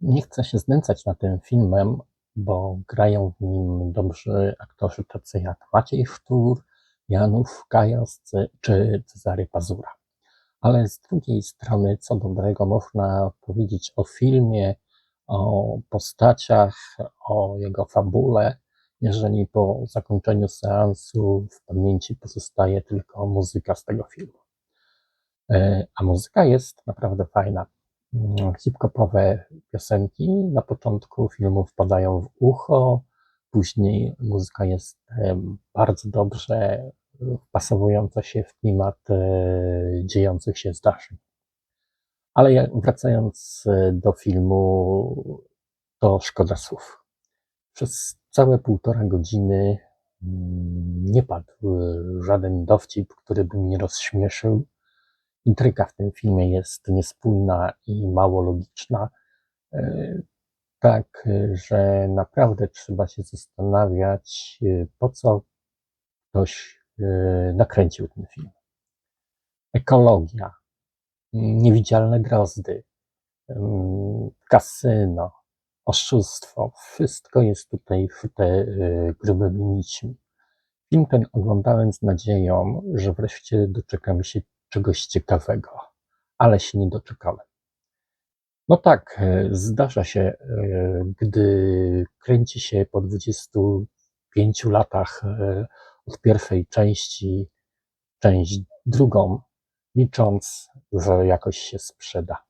Nie chcę się znęcać nad tym filmem, bo grają w nim dobrzy aktorzy tacy jak Maciej Wtór, Janów Kajos czy Cezary Pazura. Ale z drugiej strony, co dobrego można powiedzieć o filmie, o postaciach, o jego fabule, jeżeli po zakończeniu seansu w pamięci pozostaje tylko muzyka z tego filmu. E, A muzyka jest naprawdę fajna. Mm, Hip-hopowe piosenki na początku filmu wpadają w ucho, później muzyka jest bardzo dobrze wpasowująca się w klimat e, dziejących się zdarzeń. Ale wracając e, do filmu, to szkoda słów. Przez całe półtora godziny mm, nie padł e, żaden dowcip, który by mnie rozśmieszył. Intryga w tym filmie jest niespójna i mało logiczna. E, Tak, e, że naprawdę trzeba się zastanawiać, e, po co ktoś nakręcił ten film. Ekologia, niewidzialne drozdy, kasyno, oszustwo, wszystko jest tutaj szyte e, grubymi nićmi. Film ten oglądałem z nadzieją, że wreszcie doczekam się czegoś ciekawego, ale się nie doczekałem. No tak, e, zdarza się, e, gdy kręci się po 25 latach e, od pierwszej części część drugą, licząc, że jakoś się sprzeda.